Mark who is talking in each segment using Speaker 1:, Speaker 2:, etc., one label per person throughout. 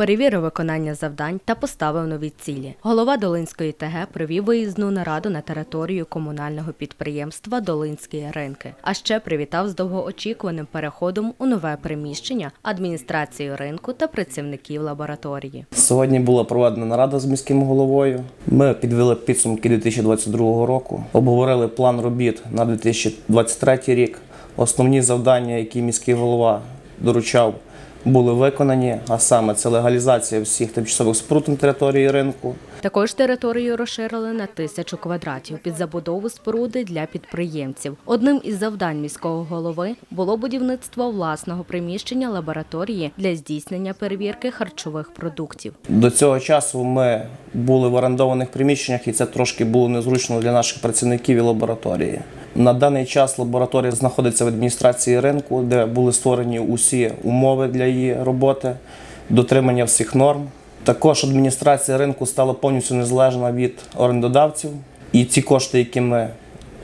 Speaker 1: перевірив виконання завдань та поставив нові цілі. Голова Долинської ТГ провів виїзну нараду на територію комунального підприємства Долинські ринки. А ще привітав з довгоочікуваним переходом у нове приміщення адміністрацію ринку та працівників лабораторії.
Speaker 2: Сьогодні була проведена нарада з міським головою. Ми підвели підсумки 2022 року, обговорили план робіт на 2023 рік. Основні завдання, які міський голова доручав, були виконані, а саме це легалізація всіх тимчасових споруд на території ринку,
Speaker 1: Також територію розширили на тисячу квадратів під забудову споруди для підприємців. Одним із завдань міського голови було будівництво власного приміщення лабораторії для здійснення перевірки харчових продуктів.
Speaker 2: До цього часу ми були в орендованих приміщеннях, і це трошки було незручно для наших працівників і лабораторії. На даний час лабораторія знаходиться в адміністрації ринку, де були створені усі умови для її роботи, дотримання всіх норм. Також адміністрація ринку стала повністю незалежна від орендодавців, і ці кошти, які ми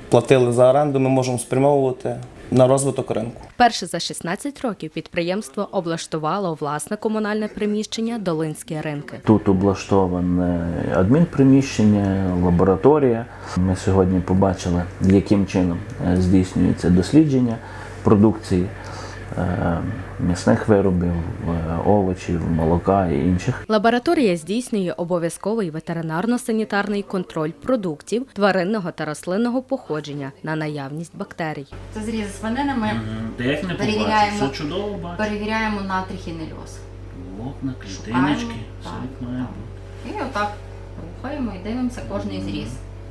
Speaker 2: платили за оренду, ми можемо спрямовувати на розвиток ринку.
Speaker 1: Перше за 16 років підприємство облаштувало власне комунальне приміщення Долинські ринки.
Speaker 3: Тут облаштоване адмінприміщення, лабораторія. Ми сьогодні побачили, яким чином е, здійснюється дослідження продукції м'ясних виробів, е, овочів, молока і інших.
Speaker 1: Лабораторія здійснює обов'язковий ветеринарно-санітарний контроль продуктів тваринного та рослинного походження на наявність бактерій.
Speaker 4: Це зріз з
Speaker 5: не побачиш,
Speaker 4: Перевіряємо.
Speaker 5: все чудово бачиш.
Speaker 4: Перевіряємо на трихінельоз.
Speaker 5: Волокна, клітиночки, все
Speaker 4: Так,
Speaker 5: має
Speaker 4: так.
Speaker 5: бути.
Speaker 4: І отак рухаємо і дивимося кожний зріз.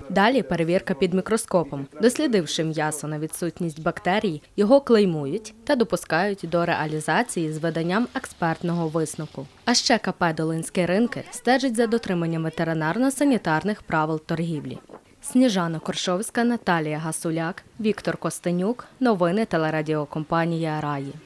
Speaker 1: Далі перевірка під мікроскопом. Дослідивши м'ясо на відсутність бактерій, його клеймують та допускають до реалізації з виданням експертного висновку. А ще КП Долинські ринки стежить за дотриманням ветеринарно-санітарних правил торгівлі. Сніжана Коршовська, Наталія Гасуляк, Віктор Костенюк. Новини телерадіокомпанія Раї.